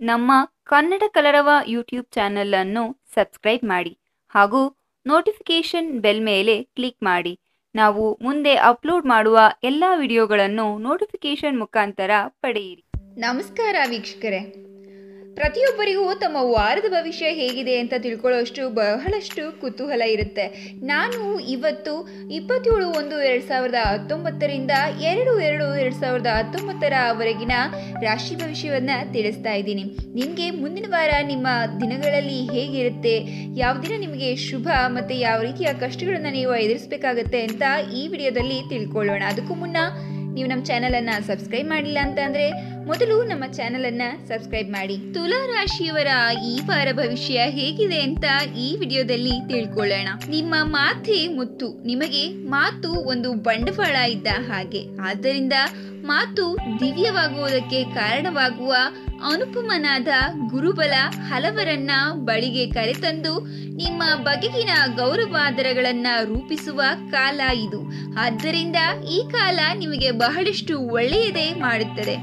ನಮ್ಮ ಕನ್ನಡ ಕಲರವ ಯೂಟ್ಯೂಬ್ ಅನ್ನು ಸಬ್ಸ್ಕ್ರೈಬ್ ಮಾಡಿ ಹಾಗೂ ನೋಟಿಫಿಕೇಷನ್ ಬೆಲ್ ಮೇಲೆ ಕ್ಲಿಕ್ ಮಾಡಿ. ನಾವು ಮುಂದೆ ಅಪ್ಲೋಡ್ ಮಾಡುವ ಎಲ್ಲ ವಿಡಿಯೋಗಳನ್ನು ನೋಟಿಫಿಕೇಷನ್ ಮುಖಾಂತರ ಪಡೆಯಿರಿ. ನಮಸ್ಕಾರ ವೀಕ್ಷಕರೇ. ಪ್ರತಿಯೊಬ್ಬರಿಗೂ ತಮ್ಮ ವಾರದ ಭವಿಷ್ಯ ಹೇಗಿದೆ ಅಂತ ತಿಳ್ಕೊಳ್ಳೋಷ್ಟು ಬಹಳಷ್ಟು ಕುತೂಹಲ ಇರುತ್ತೆ. ನಾನು ಇವತ್ತು ಇಪ್ಪತ್ತೇಳು ಒಂದು ಎರಡು ಸಾವಿರದ ಹತ್ತೊಂಬತ್ತರಿಂದ ಎರಡು ಎರಡು ಎರಡು ಸಾವಿರದ ಹತ್ತೊಂಬತ್ತರವರೆಗಿನ ರಾಶಿ ಭವಿಷ್ಯವನ್ನು ತಿಳಿಸ್ತಾ ಇದ್ದೀನಿ. ನಿಮಗೆ ಮುಂದಿನ ವಾರ ನಿಮ್ಮ ದಿನಗಳಲ್ಲಿ ಹೇಗಿರುತ್ತೆ? ಯಾವ ದಿನ ನಿಮಗೆ ಶುಭ ಮತ್ತು ಯಾವ ರೀತಿಯ ಕಷ್ಟಗಳನ್ನು ನೀವು ಎದುರಿಸಬೇಕಾಗತ್ತೆ ಅಂತ ಈ ವಿಡಿಯೋದಲ್ಲಿ ತಿಳ್ಕೊಳ್ಳೋಣ. ಅದಕ್ಕೂ ಮುನ್ನ ನೀವು ನಮ್ಮ ಚಾನಲನ್ನು ಸಬ್ಸ್ಕ್ರೈಬ್ ಮಾಡಿಲ್ಲ ಅಂತ ಅಂದರೆ ಮೊದಲು ನಮ್ಮ ಚಾನಲನ್ನು ಸಬ್ಸ್ಕ್ರೈಬ್ ಮಾಡಿ. ತುಲಾ ರಾಶಿಯವರ ಈ ವಾರ ಭವಿಷ್ಯ ಹೇಗಿದೆ ಅಂತ ಈ ವಿಡಿಯೋದಲ್ಲಿ ತಿಳ್ಕೊಳ್ಳೋಣ. ನಿಮ್ಮ ಮಾತೆ ಮುತ್ತು. ನಿಮಗೆ ಮಾತು ಒಂದು ಬಂಡವಾಳ ಇದ್ದ ಹಾಗೆ. ಆದ್ದರಿಂದ ಮಾತು ದಿವ್ಯವಾಗುವುದಕ್ಕೆ ಕಾರಣವಾಗುವ ಅನುಪಮನಾದ ಗುರುಬಲ ಹಲವರನ್ನ ಬಳಿಗೆ ಕರೆತಂದು ನಿಮ್ಮ ಬಗೆಗಿನ ಗೌರವಾದರಗಳನ್ನ ರೂಪಿಸುವ ಕಾಲ ಇದು. ಆದ್ದರಿಂದ ಈ ಕಾಲ ನಿಮಗೆ ಬಹಳಷ್ಟು ಒಳ್ಳೆಯದೇ ಮಾಡುತ್ತದೆ.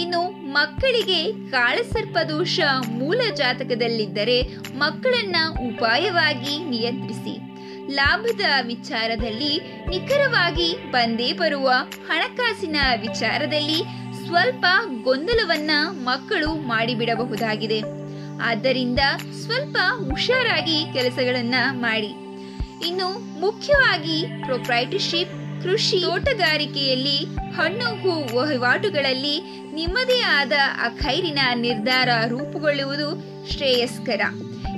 ಇನ್ನು ಮಕ್ಕಳಿಗೆ ಕಾಳಸರ್ಪ ದೋಷ ಮೂಲ ಜಾತಕದಲ್ಲಿದ್ದರೆ ಮಕ್ಕಳನ್ನ ಉಪಾಯವಾಗಿ ನಿಯಂತ್ರಿಸಿ. ಲಾಭದ ವಿಚಾರದಲ್ಲಿ ನಿಖರವಾಗಿ ಬಂದೇ ಬರುವ ಹಣಕಾಸಿನ ವಿಚಾರದಲ್ಲಿ ಸ್ವಲ್ಪ ಗೊಂದಲವನ್ನ ಮಕ್ಕಳು ಮಾಡಿಬಿಡಬಹುದಾಗಿದೆ. ಆದ್ದರಿಂದ ಸ್ವಲ್ಪ ಹುಷಾರಾಗಿ ಕೆಲಸಗಳನ್ನ ಮಾಡಿ. ಇನ್ನು ಮುಖ್ಯವಾಗಿ ಪ್ರೊಪ್ರೈಟರ್ಶಿಪ್ ಕೃಷಿ, ತೋಟಗಾರಿಕೆಯಲ್ಲಿ ಹಣ್ಣು, ಹೂ, ವಹಿವಾಟುಗಳಲ್ಲಿ ನಿಮ್ಮದೇ ಆದ ಅಖೈರಿನ ನಿರ್ಧಾರ ರೂಪುಗೊಳ್ಳುವುದು ಶ್ರೇಯಸ್ಕರ.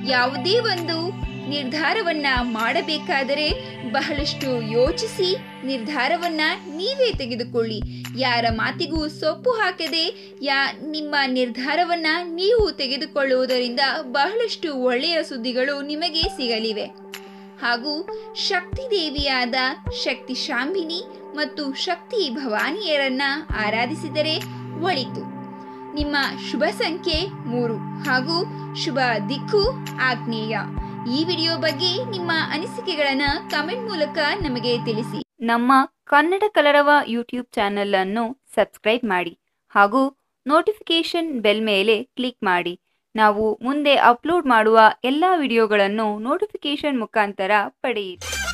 ಯಾವುದೇ ಒಂದು ನಿರ್ಧಾರವನ್ನ ಮಾಡಬೇಕಾದರೆ ಬಹಳಷ್ಟು ಯೋಚಿಸಿ ನಿರ್ಧಾರವನ್ನ ನೀವೇ ತೆಗೆದುಕೊಳ್ಳಿ. ಯಾರ ಮಾತಿಗೂ ಸೊಪ್ಪು ಹಾಕದೆ, ಯಾ ನಿಮ್ಮ ನಿರ್ಧಾರವನ್ನ ನೀವು ತೆಗೆದುಕೊಳ್ಳುವುದರಿಂದ ಬಹಳಷ್ಟು ಒಳ್ಳೆಯ ಸುದ್ದಿಗಳು ನಿಮಗೆ ಸಿಗಲಿವೆ. ಹಾಗೂ ಶಕ್ತಿ ದೇವಿಯಾದ ಶಕ್ತಿ ಶಾಂಬಿನಿ ಮತ್ತು ಶಕ್ತಿ ಭವಾನಿಯರನ್ನ ಆರಾಧಿಸಿದರೆ ಒಳಿತು. ನಿಮ್ಮ ಶುಭ ಸಂಖ್ಯೆ ಮೂರು ಹಾಗೂ ಶುಭ ದಿಕ್ಕು ಆಗ್ನೇಯ ಈ ವಿಡಿಯೋ ಬಗ್ಗೆ ನಿಮ್ಮ ಅನಿಸಿಕೆಗಳನ್ನ ಕಮೆಂಟ್ ಮೂಲಕ ನಮಗೆ ತಿಳಿಸಿ. ನಮ್ಮ ಕನ್ನಡ ಕಲರವ ಯೂಟ್ಯೂಬ್ ಚಾನಲನ್ನು ಸಬ್ಸ್ಕ್ರೈಬ್ ಮಾಡಿ ಹಾಗೂ ನೋಟಿಫಿಕೇಶನ್ ಬೆಲ್ ಮೇಲೆ ಕ್ಲಿಕ್ ಮಾಡಿ. ನಾವು ಮುಂದೆ ಅಪ್ಲೋಡ್ ಮಾಡುವ ಎಲ್ಲ ವಿಡಿಯೋಗಳನ್ನು ನೋಟಿಫಿಕೇಶನ್ ಮುಖಾಂತರ ಪಡೆಯಿರಿ.